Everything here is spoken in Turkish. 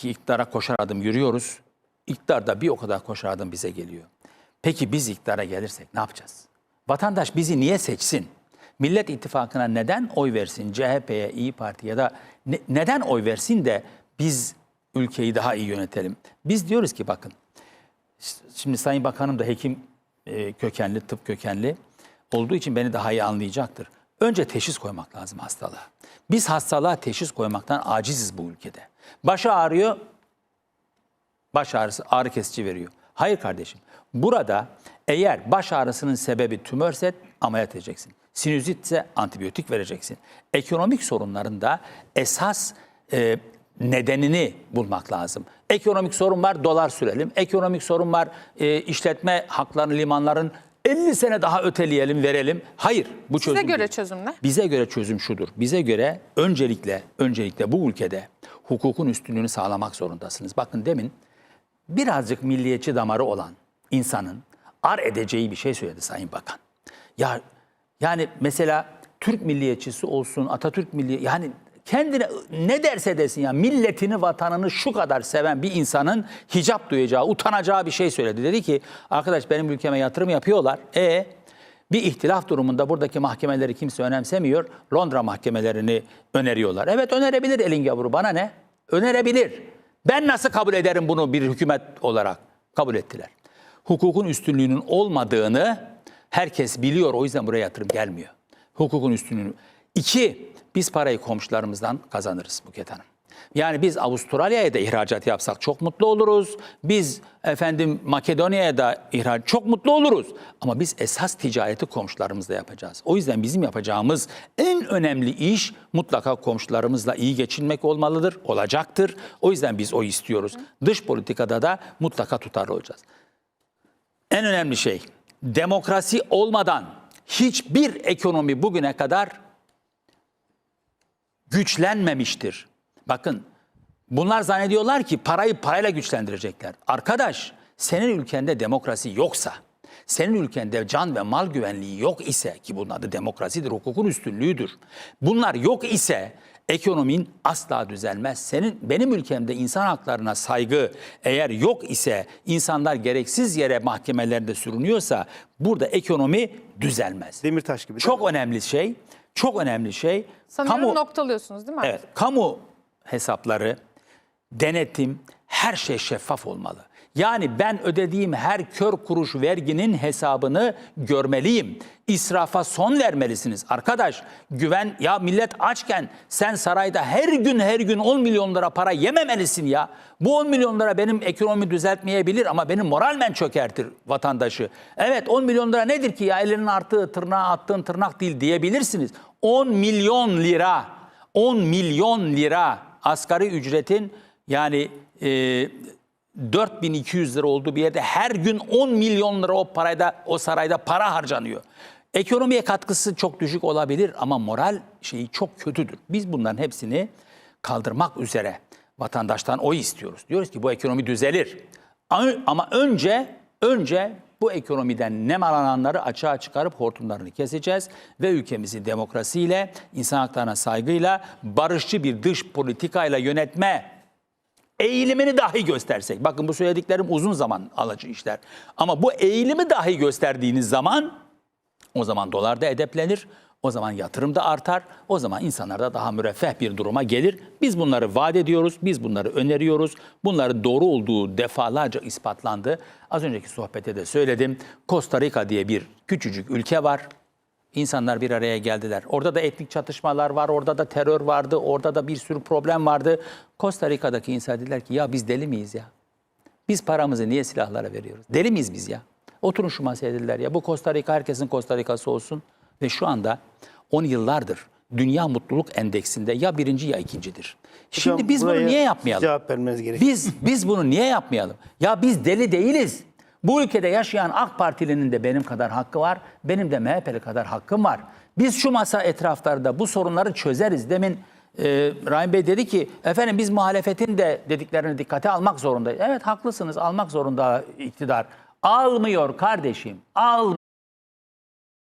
ki iktidara koşar adım yürüyoruz. İktidar da bir o kadar koşar adım bize geliyor. Peki biz iktidara gelirsek ne yapacağız? Vatandaş bizi niye seçsin? Millet İttifakı'na neden oy versin? CHP'ye, İyi Parti ya da ne- neden oy versin de biz ülkeyi daha iyi yönetelim? Biz diyoruz ki bakın Şimdi Sayın Bakanım da hekim e, kökenli, tıp kökenli olduğu için beni daha iyi anlayacaktır. Önce teşhis koymak lazım hastalığa. Biz hastalığa teşhis koymaktan aciziz bu ülkede. Başı ağrıyor, baş ağrısı ağrı kesici veriyor. Hayır kardeşim. Burada eğer baş ağrısının sebebi tümörse ameliyat edeceksin. Sinüzitse antibiyotik vereceksin. Ekonomik sorunların da esas e, nedenini bulmak lazım. Ekonomik sorun var dolar sürelim. Ekonomik sorun var e, işletme haklarını limanların 50 sene daha öteleyelim verelim. Hayır bu çözüm Size göre değil. çözüm ne? Bize göre çözüm şudur. Bize göre öncelikle öncelikle bu ülkede hukukun üstünlüğünü sağlamak zorundasınız. Bakın demin birazcık milliyetçi damarı olan insanın ar edeceği bir şey söyledi Sayın Bakan. Ya yani mesela Türk milliyetçisi olsun, Atatürk milli yani kendine ne derse desin ya milletini, vatanını şu kadar seven bir insanın hicap duyacağı, utanacağı bir şey söyledi. Dedi ki arkadaş benim ülkeme yatırım yapıyorlar. E bir ihtilaf durumunda buradaki mahkemeleri kimse önemsemiyor. Londra mahkemelerini öneriyorlar. Evet önerebilir elin gavuru bana ne? Önerebilir. Ben nasıl kabul ederim bunu bir hükümet olarak? Kabul ettiler. Hukukun üstünlüğünün olmadığını herkes biliyor. O yüzden buraya yatırım gelmiyor. Hukukun üstünlüğünü. İki, biz parayı komşularımızdan kazanırız Buket Hanım. Yani biz Avustralya'ya da ihracat yapsak çok mutlu oluruz. Biz efendim Makedonya'ya da ihraç çok mutlu oluruz. Ama biz esas ticareti komşularımızla yapacağız. O yüzden bizim yapacağımız en önemli iş mutlaka komşularımızla iyi geçinmek olmalıdır, olacaktır. O yüzden biz o istiyoruz. Dış politikada da mutlaka tutarlı olacağız. En önemli şey demokrasi olmadan hiçbir ekonomi bugüne kadar güçlenmemiştir. Bakın bunlar zannediyorlar ki parayı parayla güçlendirecekler. Arkadaş senin ülkende demokrasi yoksa, senin ülkende can ve mal güvenliği yok ise ki bunun adı demokrasidir, hukukun üstünlüğüdür. Bunlar yok ise ekonomin asla düzelmez. Senin benim ülkemde insan haklarına saygı eğer yok ise insanlar gereksiz yere mahkemelerde sürünüyorsa burada ekonomi düzelmez. Demirtaş gibi. Çok önemli şey, çok önemli şey. Sanıyorum kamu- noktalıyorsunuz değil mi? Evet, kamu hesapları, denetim, her şey şeffaf olmalı. Yani ben ödediğim her kör kuruş verginin hesabını görmeliyim. İsrafa son vermelisiniz. Arkadaş güven ya millet açken sen sarayda her gün her gün 10 milyon lira para yememelisin ya. Bu 10 milyon lira benim ekonomi düzeltmeyebilir ama benim moralmen çökertir vatandaşı. Evet 10 milyon lira nedir ki ya elinin arttığı tırnağa attığın tırnak değil diyebilirsiniz. 10 milyon lira 10 milyon lira asgari ücretin yani e, 4200 lira olduğu bir yerde her gün 10 milyon lira o parayda o sarayda para harcanıyor. Ekonomiye katkısı çok düşük olabilir ama moral şeyi çok kötüdür. Biz bunların hepsini kaldırmak üzere vatandaştan oy istiyoruz. Diyoruz ki bu ekonomi düzelir. Ama önce önce bu ekonomiden nemalananları açığa çıkarıp hortumlarını keseceğiz ve ülkemizi demokrasiyle, insan haklarına saygıyla, barışçı bir dış politikayla yönetme eğilimini dahi göstersek. Bakın bu söylediklerim uzun zaman alıcı işler. Ama bu eğilimi dahi gösterdiğiniz zaman o zaman dolar da edeplenir. O zaman yatırım da artar. O zaman insanlar da daha müreffeh bir duruma gelir. Biz bunları vaat ediyoruz. Biz bunları öneriyoruz. Bunların doğru olduğu defalarca ispatlandı. Az önceki sohbette de söyledim. Costa Rica diye bir küçücük ülke var. İnsanlar bir araya geldiler. Orada da etnik çatışmalar var, orada da terör vardı, orada da bir sürü problem vardı. Costa Rica'daki insan dediler ki ya biz deli miyiz ya? Biz paramızı niye silahlara veriyoruz? Deli miyiz biz ya? Oturun şu masaya dediler ya. Bu Costa Rica herkesin Costa Rica'sı olsun. Ve şu anda 10 yıllardır Dünya Mutluluk Endeksinde ya birinci ya ikincidir. Şimdi Hocam, biz bunu niye yapmayalım? Cevap vermeniz gerekiyor. Biz biz bunu niye yapmayalım? Ya biz deli değiliz. Bu ülkede yaşayan AK Partilinin de benim kadar hakkı var. Benim de MHP'li kadar hakkım var. Biz şu masa etraflarında bu sorunları çözeriz. Demin e, Rahim Bey dedi ki efendim biz muhalefetin de dediklerini dikkate almak zorundayız. Evet haklısınız almak zorunda iktidar. Almıyor kardeşim. Al